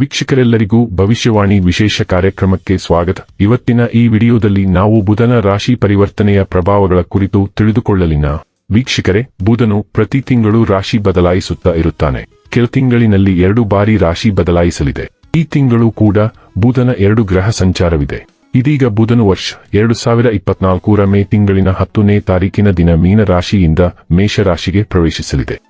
ವೀಕ್ಷಕರೆಲ್ಲರಿಗೂ ಭವಿಷ್ಯವಾಣಿ ವಿಶೇಷ ಕಾರ್ಯಕ್ರಮಕ್ಕೆ ಸ್ವಾಗತ. ಇವತ್ತಿನ ಈ ವಿಡಿಯೋದಲ್ಲಿ ನಾವು ಬುಧನ ರಾಶಿ ಪರಿವರ್ತನೆಯ ಪ್ರಭಾವಗಳ ಕುರಿತು ತಿಳಿದುಕೊಳ್ಳಲಿನ. ವೀಕ್ಷಕರೇ, ಬುಧನು ಪ್ರತಿ ತಿಂಗಳು ರಾಶಿ ಬದಲಾಯಿಸುತ್ತಾ ಇರುತ್ತಾನೆ. ಕೆಲ ತಿಂಗಳಿನಲ್ಲಿ ಎರಡು ಬಾರಿ ರಾಶಿ ಬದಲಾಯಿಸಲಿದೆ. ಈ ತಿಂಗಳು ಕೂಡ ಬುಧನ ಎರಡು ಗ್ರಹ ಸಂಚಾರವಿದೆ. ಇದೀಗ ಬುಧನು ವರ್ಷ ಎರಡು ಸಾವಿರ ಇಪ್ಪತ್ನಾಲ್ಕರ ಮೇ ತಿಂಗಳಿನ ಹತ್ತನೇ ತಾರೀಕಿನ ದಿನ ಮೀನ ರಾಶಿಯಿಂದ ಮೇಷರಾಶಿಗೆ ಪ್ರವೇಶಿಸಲಿದೆ.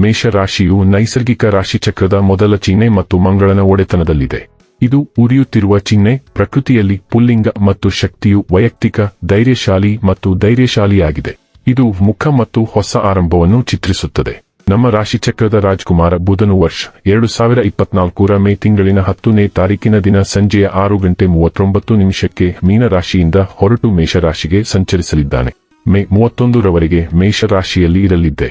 ಮೇಷರಾಶಿಯು ನೈಸರ್ಗಿಕ ರಾಶಿಚಕ್ರದ ಮೊದಲ ಚಿಹ್ನೆ ಮತ್ತು ಮಂಗಳನ ಒಡೆತನದಲ್ಲಿದೆ. ಇದು ಉರಿಯುತ್ತಿರುವ ಚಿಹ್ನೆ, ಪ್ರಕೃತಿಯಲ್ಲಿ ಪುಲ್ಲಿಂಗ ಮತ್ತು ಶಕ್ತಿಯು ವೈಯಕ್ತಿಕ, ಧೈರ್ಯಶಾಲಿ ಮತ್ತು ಧೈರ್ಯಶಾಲಿಯಾಗಿದೆ. ಇದು ಮುಖ ಮತ್ತು ಹೊಸ ಆರಂಭವನ್ನು ಚಿತ್ರಿಸುತ್ತದೆ. ನಮ್ಮ ರಾಶಿಚಕ್ರದ ರಾಜ್ಕುಮಾರ ಬುಧನು ವರ್ಷ ಎರಡು ಸಾವಿರ ಇಪ್ಪತ್ನಾಲ್ಕರ ಮೇ ತಿಂಗಳಿನ ಹತ್ತನೇ ತಾರೀಕಿನ ದಿನ ಸಂಜೆಯ ಆರು ಗಂಟೆ ಮೂವತ್ತೊಂಬತ್ತು ನಿಮಿಷಕ್ಕೆ ಮೀನರಾಶಿಯಿಂದ ಹೊರಟು ಮೇಷರಾಶಿಗೆ ಸಂಚರಿಸಲಿದ್ದಾನೆ. ಮೇ ಮೂವತ್ತೊಂದರವರೆಗೆ ಮೇಷರಾಶಿಯಲ್ಲಿ ಇರಲಿದ್ದೆ.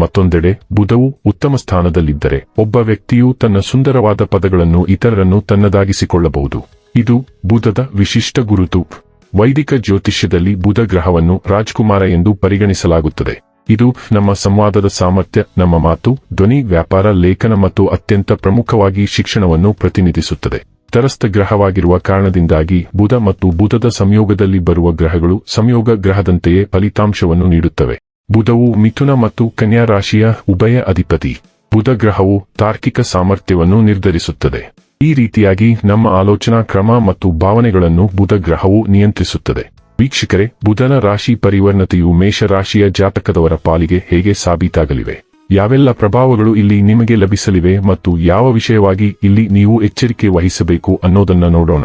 ಮತ್ತೊಂದೆಡೆ, ಬುಧವು ಉತ್ತಮ ಸ್ಥಾನದಲ್ಲಿದ್ದರೆ ಒಬ್ಬ ವ್ಯಕ್ತಿಯು ತನ್ನ ಸುಂದರವಾದ ಪದಗಳನ್ನು ಇತರರನ್ನು ತನ್ನದಾಗಿಸಿಕೊಳ್ಳಬಹುದು. ಇದು ಬುಧದ ವಿಶಿಷ್ಟ ಗುರುತು. ವೈದಿಕ ಜ್ಯೋತಿಷ್ಯದಲ್ಲಿ ಬುಧ ಗ್ರಹವನ್ನು ರಾಜ್ಕುಮಾರ ಎಂದು ಪರಿಗಣಿಸಲಾಗುತ್ತದೆ. ಇದು ನಮ್ಮ ಸಂವಾದದ ಸಾಮರ್ಥ್ಯ, ನಮ್ಮ ಮಾತು, ಧ್ವನಿ, ವ್ಯಾಪಾರ, ಲೇಖನ ಮತ್ತು ಅತ್ಯಂತ ಪ್ರಮುಖವಾಗಿ ಶಿಕ್ಷಣವನ್ನು ಪ್ರತಿನಿಧಿಸುತ್ತದೆ. ತರಸ್ಥ ಗ್ರಹವಾಗಿರುವ ಕಾರಣದಿಂದಾಗಿ ಬುಧ ಮತ್ತು ಬುಧದ ಸಂಯೋಗದಲ್ಲಿ ಬರುವ ಗ್ರಹಗಳು ಸಂಯೋಗ ಗ್ರಹದಂತೆಯೇ ಫಲಿತಾಂಶವನ್ನು ನೀಡುತ್ತವೆ. ಬುಧವು ಮಿಥುನ ಮತ್ತು ಕನ್ಯಾ ರಾಶಿಯ ಉಭಯ ಅಧಿಪತಿ. ಬುಧ ಗ್ರಹವು ತಾರ್ಕಿಕ ಸಾಮರ್ಥ್ಯವನ್ನು ನಿರ್ಧರಿಸುತ್ತದೆ. ಈ ರೀತಿಯಾಗಿ ನಮ್ಮ ಆಲೋಚನಾ ಕ್ರಮ ಮತ್ತು ಭಾವನೆಗಳನ್ನು ಬುಧ ಗ್ರಹವು ನಿಯಂತ್ರಿಸುತ್ತದೆ. ವೀಕ್ಷಕರೇ, ಬುಧನ ರಾಶಿ ಪರಿವರ್ಣತೆಯು ಮೇಷರಾಶಿಯ ಜಾತಕದವರ ಪಾಲಿಗೆ ಹೇಗೆ ಸಾಬೀತಾಗಲಿವೆ? ಯಾವೆಲ್ಲ ಪ್ರಭಾವಗಳು ಇಲ್ಲಿ ನಿಮಗೆ ಲಭಿಸಲಿವೆ ಮತ್ತು ಯಾವ ವಿಷಯವಾಗಿ ಇಲ್ಲಿ ನೀವು ಎಚ್ಚರಿಕೆ ವಹಿಸಬೇಕು ಅನ್ನೋದನ್ನ ನೋಡೋಣ.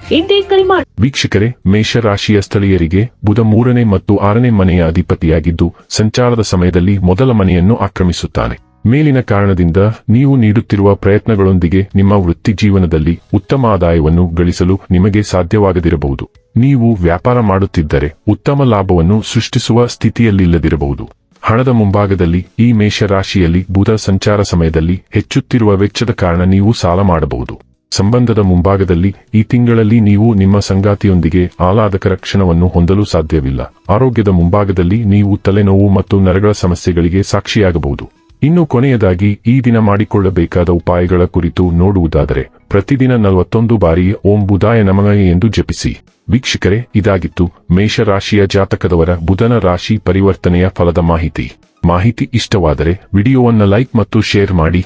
ಇಂದೇ ಕರೆ ಮಾಡಿ ವೀಕ್ಷಕರೇ, ಮೇಷರಾಶಿಯ ಸ್ಥಳೀಯರಿಗೆ ಬುಧ ಮೂರನೇ ಮತ್ತು ಆರನೇ ಮನೆಯ ಅಧಿಪತಿಯಾಗಿದ್ದು, ಸಂಚಾರದ ಸಮಯದಲ್ಲಿ ಮೊದಲ ಮನೆಯನ್ನು ಆಕ್ರಮಿಸುತ್ತಾನೆ. ಮೇಲಿನ ಕಾರಣದಿಂದ ನೀವು ನೀಡುತ್ತಿರುವ ಪ್ರಯತ್ನಗಳೊಂದಿಗೆ ನಿಮ್ಮ ವೃತ್ತಿ ಜೀವನದಲ್ಲಿ ಉತ್ತಮ ಆದಾಯವನ್ನು ಗಳಿಸಲು ನಿಮಗೆ ಸಾಧ್ಯವಾಗದಿರಬಹುದು. ನೀವು ವ್ಯಾಪಾರ ಮಾಡುತ್ತಿದ್ದರೆ ಉತ್ತಮ ಲಾಭವನ್ನು ಸೃಷ್ಟಿಸುವ ಸ್ಥಿತಿಯಲ್ಲಿಲ್ಲದಿರಬಹುದು. ಹಣದ ಮುಂಭಾಗದಲ್ಲಿ ಈ ಮೇಷರಾಶಿಯಲ್ಲಿ ಬುಧ ಸಂಚಾರ ಸಮಯದಲ್ಲಿ ಹೆಚ್ಚುತ್ತಿರುವ ವೆಚ್ಚದ ಕಾರಣ ನೀವು ಸಾಲ ಮಾಡಬಹುದು. ಸಂಬಂಧದ ಮುಂಭಾಗದಲ್ಲಿ ಈ ತಿಂಗಳಲ್ಲಿ ನೀವು ನಿಮ್ಮ ಸಂಗಾತಿಯೊಂದಿಗೆ ಆಹ್ಲಾದಕರ ಕ್ಷಣವನ್ನು ಹೊಂದಲು ಸಾಧ್ಯವಿಲ್ಲ. ಆರೋಗ್ಯದ ಮುಂಭಾಗದಲ್ಲಿ ನೀವು ತಲೆನೋವು ಮತ್ತು ನರಗಳ ಸಮಸ್ಯೆಗಳಿಗೆ ಸಾಕ್ಷಿಯಾಗಬಹುದು. ಇನ್ನು ಕೊನೆಯದಾಗಿ, ಈ ದಿನ ಮಾಡಿಕೊಳ್ಳಬೇಕಾದ ಉಪಾಯಗಳ ಕುರಿತು ನೋಡುವುದಾದರೆ, ಪ್ರತಿದಿನ ನಲವತ್ತೊಂದು ಬಾರಿ ಓಂ ಬುಧಾಯ ನಮನ ಎಂದು ಜಪಿಸಿ. ವೀಕ್ಷಕರೇ, ಇದಾಗಿತ್ತು ಮೇಷರಾಶಿಯ ಜಾತಕದವರ ಬುಧನ ರಾಶಿ ಪರಿವರ್ತನೆಯ ಫಲದ ಮಾಹಿತಿ. ಮಾಹಿತಿ ಇಷ್ಟವಾದರೆ, ವಿಡಿಯೋವನ್ನು ಲೈಕ್ ಮತ್ತು ಶೇರ್ ಮಾಡಿ.